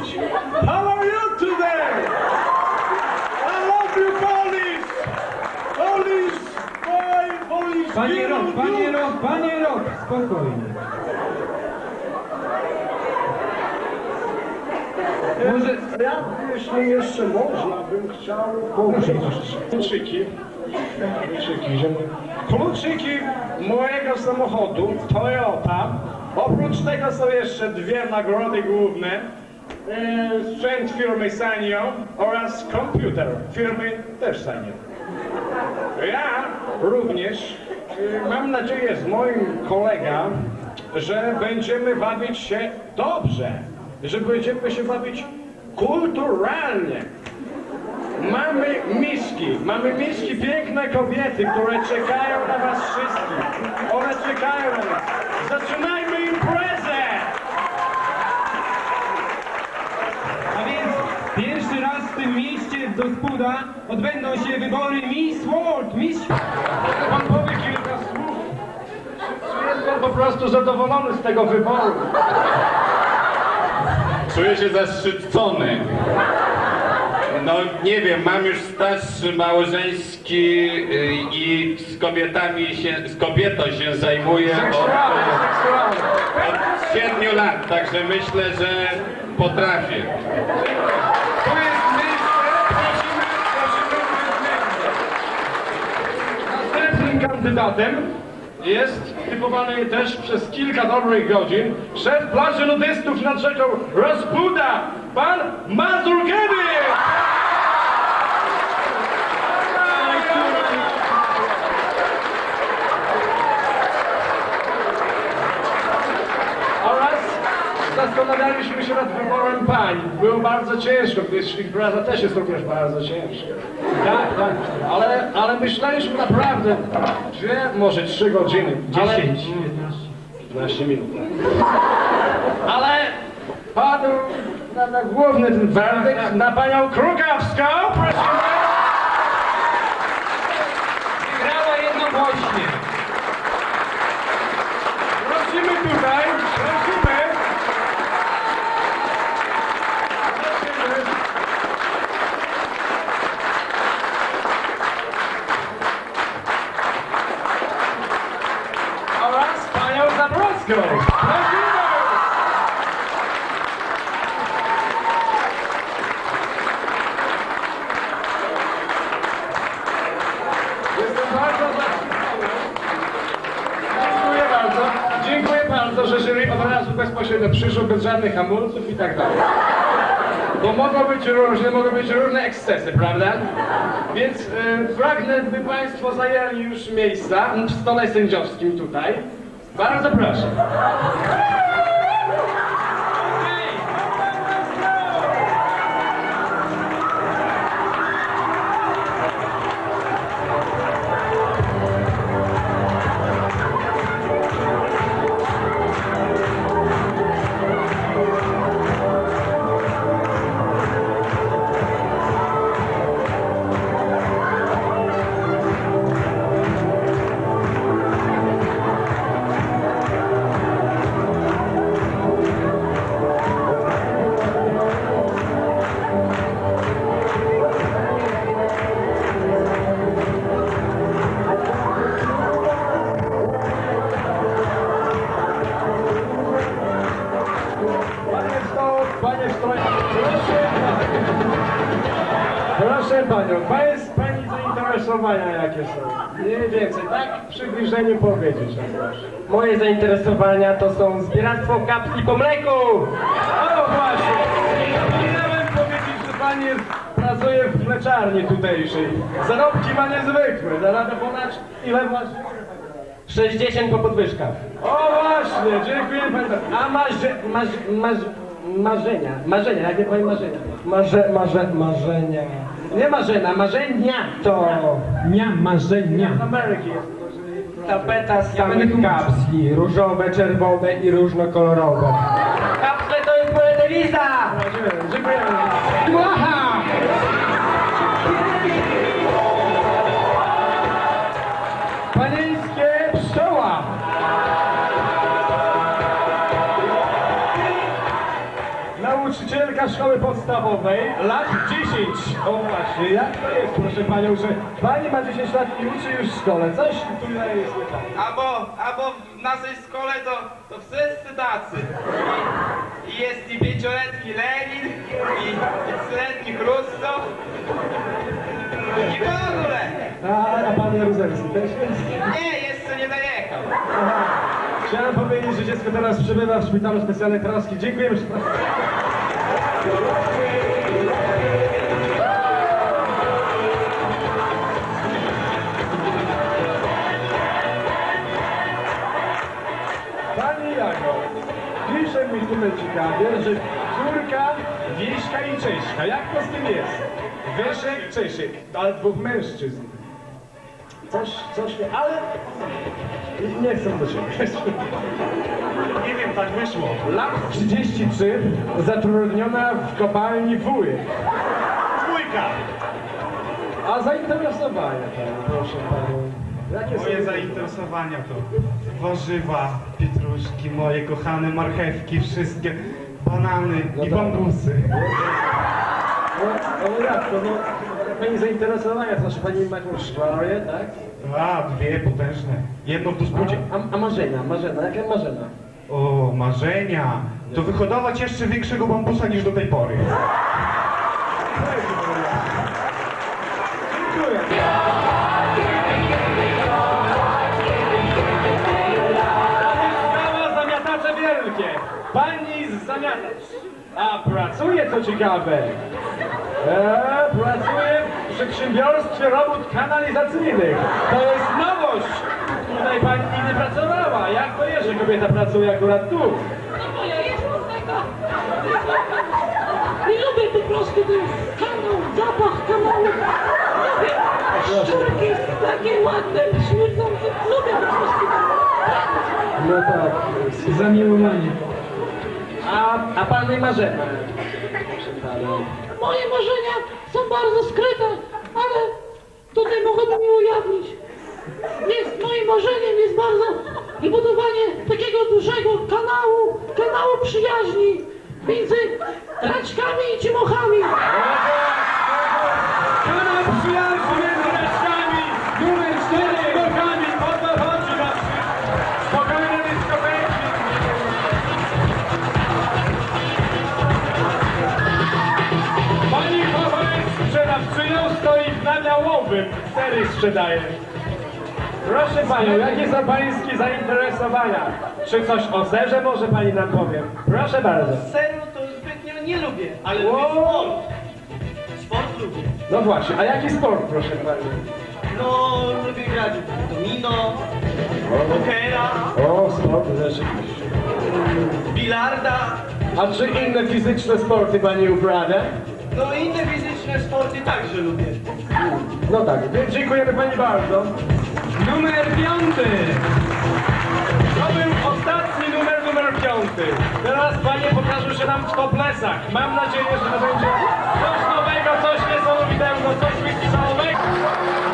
pozdrowić. How are you today? I love you, Polish! Polish boy, Polish Panie girl, Rok, panie you- Rok, panie Rok, spokojnie. Może... Ja, jeśli jeszcze można, bym chciał powiedzieć. Kluczyki. Kluczyki. że- Kluczyki mojego samochodu Toyota. Oprócz tego są jeszcze dwie nagrody główne. E, Sprzęt firmy Sanyo oraz komputer firmy też Sanyo. Ja również e, mam nadzieję z moim kolegą, że będziemy bawić się dobrze, że będziemy się bawić kulturalnie. Mamy miski, mamy miski, piękne kobiety, które czekają na was wszystkich. One czekają na nas. Zaczynajmy imprezę! A więc pierwszy raz w mieście do Spuda odbędą się wybory Miss World, Miss... Pan powie kilka słów. Jest pan po prostu zadowolony z tego wyboru? Czuję się zaszczycony. No nie wiem, mam już staż małżeński y, i z kobietami się, z kobietą się zajmuję od, Seksualny, seksualny. od 7 lat, także myślę, że potrafię. Kandydatem jest typowany też przez kilka dobrych godzin szef plaży nudystów nad rzeką Rozbuda, pan Mazurkiewicz! Oraz zastanawialiśmy się nad wyborem pań. Było bardzo ciężko, gdyż impreza też jest również bardzo ciężka. Tak, tak. Ale, ale myśleliśmy naprawdę dwie, może trzy godziny. 10. 15 minut. tak. Ale padł na, na główny ten werdykt na panią Krukawską. Prosimy. Wygrała jednogłośnie. Prosimy tutaj. Prosimy. Prosimy. Oraz panią Zabrowską. Prosimy. Jestem bardzo zaszczycony. Dziękuję bardzo. Dziękuję bardzo, że jury od razu bezpośrednio przyszło, bez żadnych hamulców i tak dalej. Bo mogą być różne, mogą być różne ekscesy, prawda? Więc e, pragnę, by Państwo zajęli już miejsca w stole sędziowskim tutaj. Bardzo proszę. Zainteresowania jakie są? Mniej więcej, tak w powiedzieć. Moje zainteresowania to są zbieractwo kapsli po mleku! O właśnie, zapomniałem powiedzieć, że pan pracuje w mleczarni tutejszej. Zarobki ma niezwykłe, zarabia ponad ile właśnie? 60 po podwyżkach. O właśnie, dziękuję pani. A marze, marze, marze, marzenia, marzenia, jak nie powiem marzenia. Marze, marze, marzenia. Nie marzenia, marzenia to Nia marzenia. Z Ameryki jest. tapeta z samych kapsli, różowe, czerwone i różnokolorowe. Kapsle to jest moja dewiza! Dziękujemy! Panieńskie pszczoła. nauczycielka szkoły podstawowej, lat 10. O właśnie, jak to jest, proszę panią, że pani ma 10 lat i uczy już w szkole? Coś tutaj jest nie tak. Albo, albo w naszej szkole to, to wszyscy tacy. I, jest i pięcioletni Lenin, i, i trzyletni Chruszczow. I w ogóle. A, a pan Jaruzelski też jest? Nie, jeszcze nie dojechał. Chciałem powiedzieć, że dziecko teraz przebywa w szpitalu specjalnej troski. Dziękujemy. że- że córka Wieśka i Cześka. Jak to z tym jest? Wieszek, Czesiek, ale dwóch mężczyzn. Coś, coś, ale nie chcę do siebie. Nie wiem, tak wyszło. Lat 33, zatrudniona w kopalni Wujek. Dwójka. A zainteresowania pani, proszę panią. Moje zainteresowania to warzywa, pietruszki, moje kochane marchewki, wszystkie banany No i dobra. bambusy. No, no jak to, no, pani zainteresowania, to znaczy pani ma jakąś szkołę, tak? A, dwie potężne. Jedno w dyspucie. A, a marzenia, marzenia, jakie marzenia? O, marzenia. To wyhodować jeszcze większego bambusa niż do tej pory. Dziękuję. A pracuje, co ciekawe. Eee, pracuje w przedsiębiorstwie robót kanalizacyjnych. To jest nowość. Tutaj pani nigdy pracowała. Jak to jest, że kobieta pracuje akurat tu? No ja jestem taka. Nie lubię po prostu ten kanał, zapach kanału. Lubię szczurki takie ładne, śmierdzące. Lubię po prostu. No tak, zamiłowanie. A, a pani marzenia? Moje marzenia są bardzo skryte, ale tutaj mogłabym je ujawnić. Jest, moim marzeniem jest bardzo wybudowanie takiego dużego kanału, kanału przyjaźni między raczkami i ciumochami. Sprzedaje. Proszę Panią, jakie są Pańskie zainteresowania? Czy coś o serze może Pani nam powie? Proszę bardzo. Seru to zbytnio nie lubię, ale Wow. lubię sport. Sport lubię. No właśnie, a jaki sport, proszę Pani? No, lubię grać w domino, pokera, O, sport rzeczywiście. bilarda, A czy inne fizyczne sporty Pani uprawia? No i inne fizyczne sporty także lubię. No tak, więc dziękujemy Pani bardzo. Numer piąty. To był ostatni numer, numer piąty. Teraz Panie pokażą się nam w toplesach. Mam nadzieję, że to będzie coś nowego, coś niesamowitego, coś wykrzyczalnego.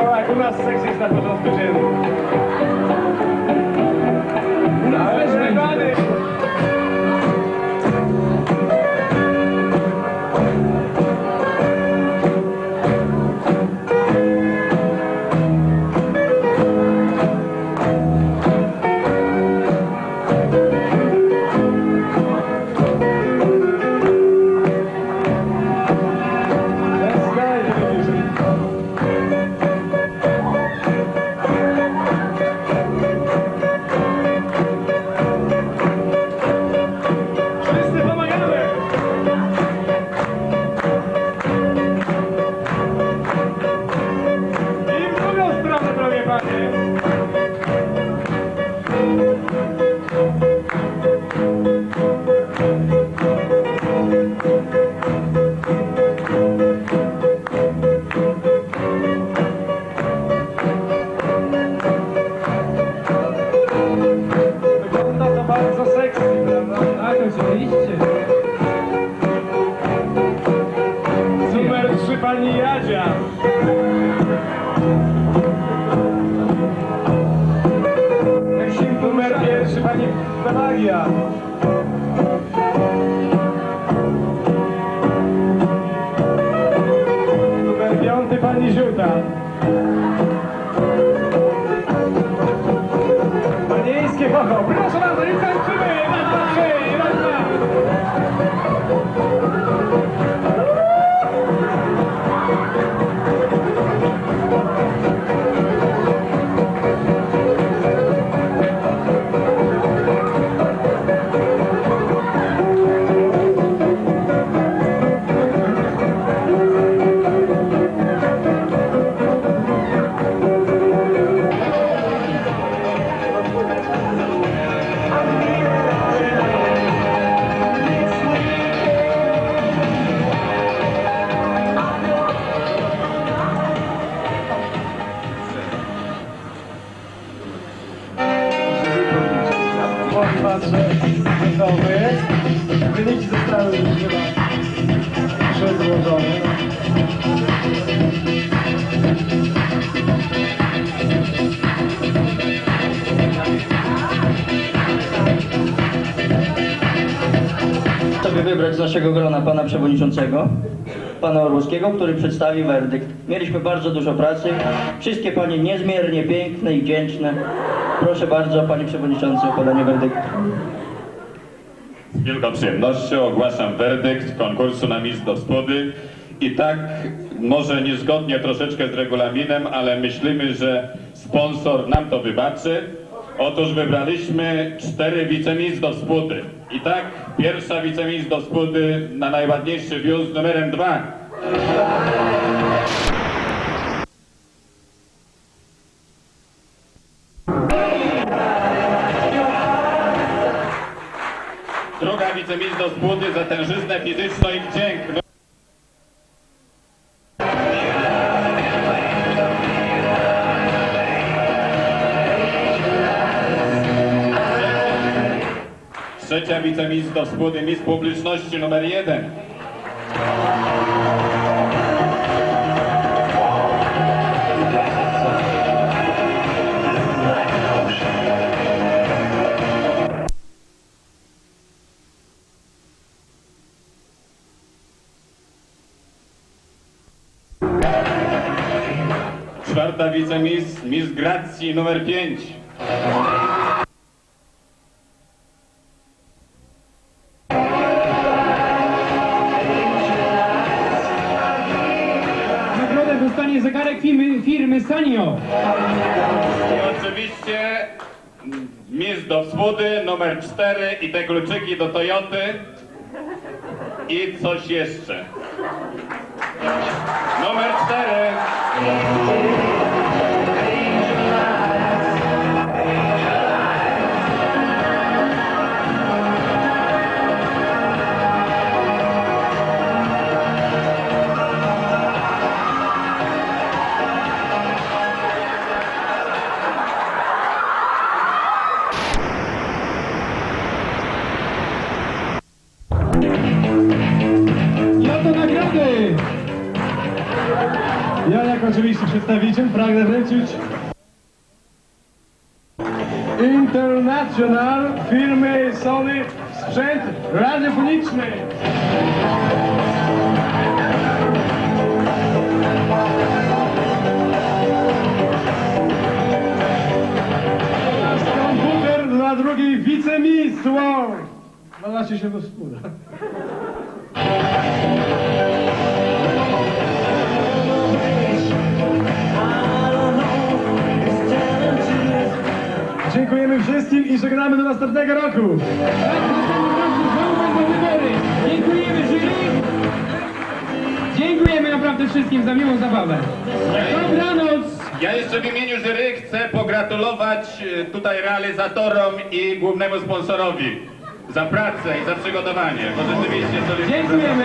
Alright, u nas seks jest na Przedłożone. sobie wybrać z naszego grona pana przewodniczącego, pana Orłowskiego, który przedstawi werdykt. Mieliśmy bardzo dużo pracy. Wszystkie panie niezmiernie piękne i wdzięczne. Proszę bardzo, panie przewodniczący, o podanie werdyktu. Z wielką przyjemnością ogłaszam werdykt konkursu na Miss do Spody. I tak, może niezgodnie troszeczkę z regulaminem, ale myślimy, że sponsor nam to wybaczy. Otóż wybraliśmy cztery wicemis do Spody. I tak, pierwsza wicemis do Spody na najładniejszy wióz numerem dwa. Tężyznę fizyczną i wdzięk. Trzecia wicemis do Spody, mis publiczności numer jeden. Czwarta wicemis, mis Gracji numer pięć. Nagrodę dostanie zegarek firmy, firmy Sanio. I oczywiście mm, mis do wsłudy numer 4 i te kluczyki do Toyoty i coś jeszcze. Numer 4. Ja jako oczywiście przedstawiciel pragnę wręczyć International firmy Sony sprzęt radiofoniczny. Komputer dla drugiej wicemis World. Nalacie się do współda. Dziękujemy wszystkim i żegnamy do następnego roku. Dziękujemy jury. Dziękujemy naprawdę wszystkim za miłą zabawę. Dobranoc. Ja jeszcze w imieniu jury chcę pogratulować e, tutaj realizatorom i głównemu sponsorowi za pracę i za przygotowanie, bo rzeczywiście to Dziękujemy.